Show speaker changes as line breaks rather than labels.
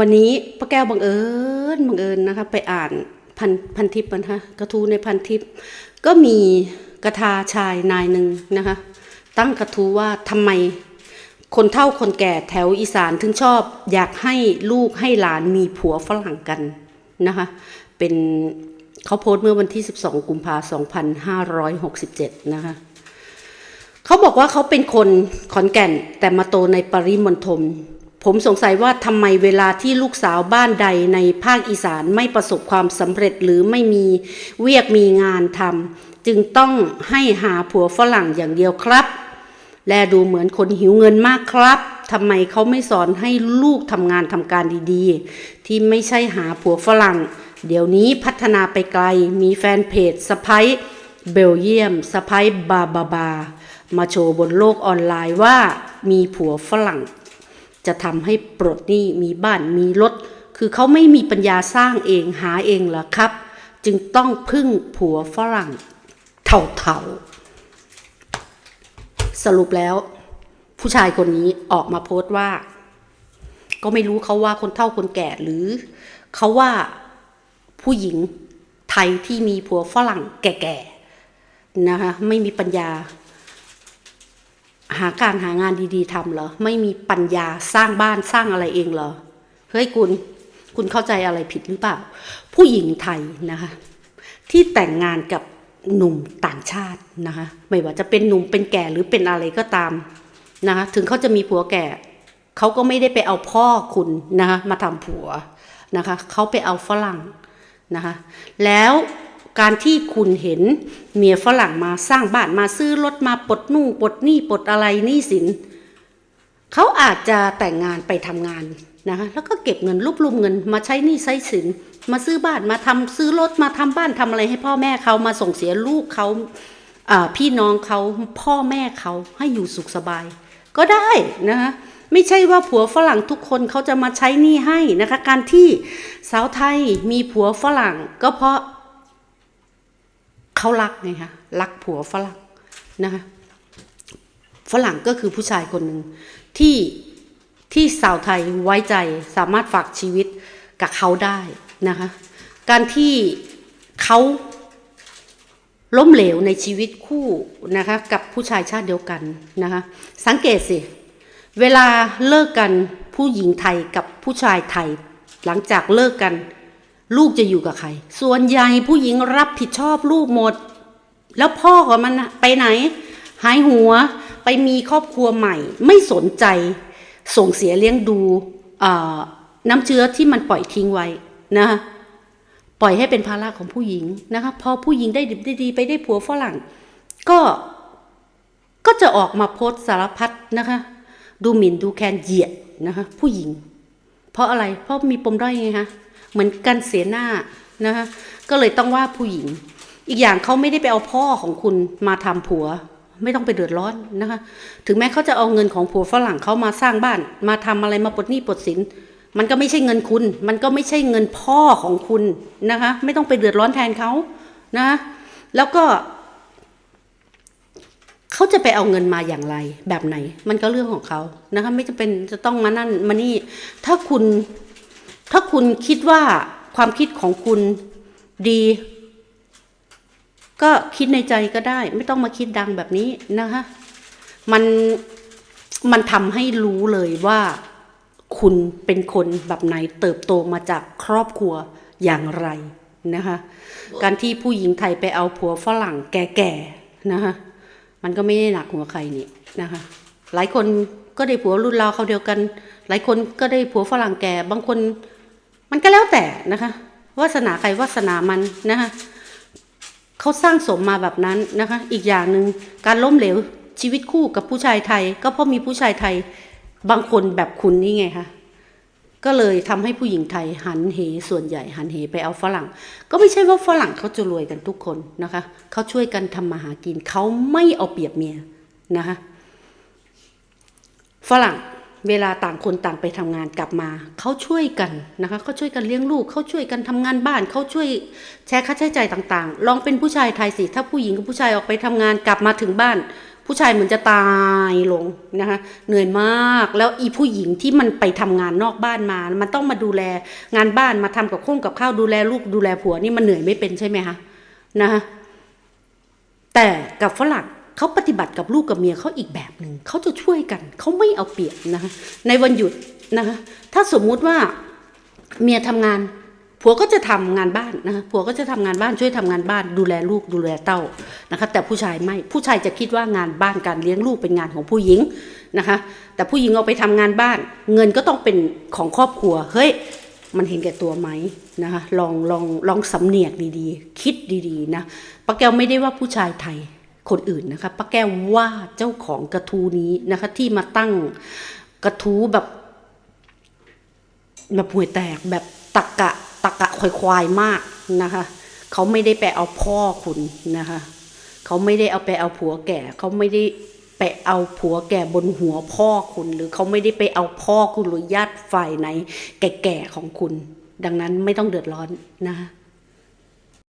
วันนี้ป้าแก้วบังเอิญบังเอิญนะคะ ไปอ่านพันพันทิปนะคะกระทู้ในพันทิปก็มีกระทาชายนายหนึ่งนะคะ ตั้งกระทู้ว่าทำไมคนเฒ่าคนแก่แถวอีสานถึงชอบ อยากให้ลูกให้หลานมีผัวฝรั่งกันนะคะ เป็นเขาโพสต์เมื่อวันที่ 12 กุมภาพันธ์2567 นะคะเขาบอกว่าเขาเป็นคนขอนแก่นแต่มาโตในปริมณฑล ผมสงสัยว่าทำไมเวลาที่ลูกสาวบ้านใดในภาคอีสานไม่ประสบความสำเร็จหรือไม่มีเวียกมีงานทำจึงต้องให้หาผัวฝรั่งอย่างเดียวครับ และดูเหมือนคนหิวเงินมากครับทำไมเขาไม่สอนให้ลูกทำงานทำการดีๆ ที่ไม่ใช่หาผัวฝรั่ง เดี๋ยวนี้พัฒนาไปไกลมีแฟนเพจสไปเบลเยียมสไปบาบาบา มาโชว์บนโลกออนไลน์ว่ามีผัวฝรั่ง จะทำให้ปลดหนี้มีบ้านมีรถ คือเขาไม่มีปัญญาสร้างเองหาเองหรอครับ จึงต้องพึ่งผัวฝรั่งเถ่าๆ สรุปแล้ว ผู้ชายคนนี้ออกมาโพสต์ว่า ก็ไม่รู้เขาว่าคนเฒ่าคนแก่หรือเขาว่าผู้หญิงไทยที่มีผัวฝรั่งแก่ๆนะคะไม่มีปัญญา หาการหางานดีๆทำเหรอ ไม่มีปัญญาสร้างบ้านสร้างอะไรเองเหรอ เฮ้ยคุณ คุณเข้าใจอะไรผิดหรือเปล่า ผู้หญิงไทยนะคะ ที่แต่งงานกับหนุ่มต่างชาตินะคะ ไม่ว่าจะเป็นหนุ่มเป็นแก่หรือเป็นอะไรก็ตามนะคะ ถึงเขาจะมีผัวแก่ เขาก็ไม่ได้ไปเอาพ่อคุณนะคะมาทำผัวนะคะ เขาไปเอาฝรั่งนะคะ แล้ว การที่คุณเห็นเมียฝรั่งมาสร้างบ้านมาซื้อรถมาปลดหนู่ปลดหนี้ปลดอะไรหนี้สินเขาอาจจะแต่งงานไปทำงานนะคะแล้วก็เก็บเงินรวบรวมเงินมาใช้หนี้ใช้สิน มาซื้อบ้านมาทำซื้อรถมาทำบ้านทำอะไรให้พ่อแม่เขามาส่งเสียลูกเขาอ่าพี่น้องเขาพ่อแม่เขาให้อยู่สุขสบาย ก็ได้นะคะไม่ใช่ว่าผัวฝรั่งทุกคนเขาจะมาใช้หนี้ให้นะคะ การที่สาวไทยมีผัวฝรั่ง ก็เพราะ เขารักไงคะรักผัวฝรั่งนะคะฝรั่งก็คือผู้ชายคนหนึ่งที่ที่สาวไทยไว้ใจสามารถฝากชีวิตกับเขาได้นะคะการที่เขาล้มเหลวในชีวิตคู่นะคะกับผู้ชายชาติเดียวกันนะคะสังเกตสิเวลาเลิกกันผู้หญิงไทยกับผู้ชายไทย หลังจากเลิกกัน ลูกจะอยู่กับใคร ส่วนใหญ่ผู้หญิงรับผิดชอบลูกหมด แล้วพ่อของมันไปไหน หายหัวไปมีครอบครัวใหม่ ไม่สนใจ ส่งเสียเลี้ยงดูน้ำเชื้อที่มันปล่อยทิ้งไว้นะปล่อยให้เป็นภาระของผู้หญิงนะคะพอผู้หญิงได้ดิบได้ดีไปได้ผัวฝรั่ง ก็ก็จะออกมาโพสสารพัดนะคะ ดูหมิ่นดูแคลนเหยียดนะคะ ผู้หญิง เพราะอะไรเพราะมีปมด้อยไงคะ เหมือนกันเสียหน้านะคะก็เลยต้องว่าผู้หญิง อีกอย่างเขาไม่ได้ไปเอาพ่อของคุณมาทำผัว ไม่ต้องไปเดือดร้อนนะคะ ถึงแม้เขาจะเอาเงินของผัวฝรั่งเขามาสร้างบ้าน มาทำอะไรมาปลดหนี้ปลดสิน มันก็ไม่ใช่เงินคุณ มันก็ไม่ใช่เงินพ่อของคุณนะคะ ไม่ต้องไปเดือดร้อนแทนเขานะแล้วก็เขาจะไปเอาเงินมาอย่างไรแบบไหน มันก็เรื่องของเขานะคะ ไม่จำเป็นจะต้องมานั่นมานี่ ถ้าคุณ ถ้าคุณคิดว่าความคิดของคุณดี ก็คิดในใจก็ได้ ไม่ต้องมาคิดดังแบบนี้นะคะมันมันทำให้รู้เลยว่าคุณเป็นคนแบบไหนเติบโตมาจากครอบครัวอย่างไรนะคะการที่ผู้หญิงไทยไปเอาผัวฝรั่งแก่ๆนะคะมันก็ไม่ได้หนักหัวใครนี่นะคะหลายคนก็ได้ผัวรุ่นราวเขาเดียวกัน หลายคนก็ได้ผัวฝรั่งแก่ บางคน มันก็แล้วแต่นะคะวาสนาใครวาสนามันนะคะเขาสร้างสมมาแบบนั้นนะคะ อีกอย่างหนึ่งการล้มเหลวชีวิตคู่กับผู้ชายไทย ก็เพราะมีผู้ชายไทยบางคนแบบคุณนี่ไงคะก็เลยทำให้ผู้หญิงไทยหันเหส่วนใหญ่หันเหไปเอาฝรั่ง ก็ไม่ใช่ว่าฝรั่งเขาจะรวยกันทุกคนนะคะเขาช่วยกันทำมาหากินเขาไม่เอาเปรียบเมียนะคะฝรั่ง เวลาต่างคนต่างไปทำงานกลับมา เขาช่วยกันนะคะเขาช่วยกันเลี้ยงลูกเขาช่วยกันทำงานบ้านเขาช่วยแชร์ค่าใช้จ่ายต่างๆ ลองเป็นผู้ชายไทยสิถ้าผู้หญิงกับผู้ชายออกไปทำงานกลับมาถึงบ้าน ผู้ชายเหมือนจะตายลงนะคะเหนื่อยมากแล้วอีผู้หญิงที่มันไปทำงานนอกบ้านมา มันต้องมาดูแลงานบ้านมาทำกับข้องกับข้าวดูแลลูกดูแลผัวนี่มันเหนื่อยไม่เป็นใช่ไหมคะนะคะแต่กับฝรั่ง เขาปฏิบัติกับลูกกับเมียเขาอีกแบบหนึ่งเขาจะช่วยกัน เขาไม่เอาเปรียบนะคะในวันหยุดนะคะถ้าสมมุติว่าเมียทำงานผัวก็จะทำงานบ้านนะคะผัวก็จะทำงานบ้านช่วยทำงานบ้าน ดูแลลูกดูแลเต้านะคะแต่ผู้ชายไม่ผู้ชายจะคิดว่างานบ้านการเลี้ยงลูกเป็นงานของผู้หญิงนะคะแต่ผู้หญิงเอาไปทำงานบ้าน เงินก็ต้องเป็นของครอบครัวเฮ้ยมันเห็นแก่ตัวไหมนะคะลองลองลองสำเนียกดีๆ คิดดีๆนะป้าแก้วไม่ได้ว่าผู้ชายไทย คนอื่นนะคะป้าแก้วว่าเจ้าของกระทูนี้นะคะ ที่มาตั้งกระทูแบบแบบห่วยแตกแบบตะกะตะกะควายควายๆมากนะคะ เขาไม่ได้ไปเอาพ่อคุณนะคะ เขาไม่ได้เอาไปเอาผัวแก่ เขาไม่ได้ไปเอาผัวแก่บนหัวพ่อคุณ หรือเขาไม่ได้ไปเอาพ่อคุณหรือญาติฝ่ายไหน แก่ๆของคุณ ดังนั้นไม่ต้องเดือดร้อนนะคะ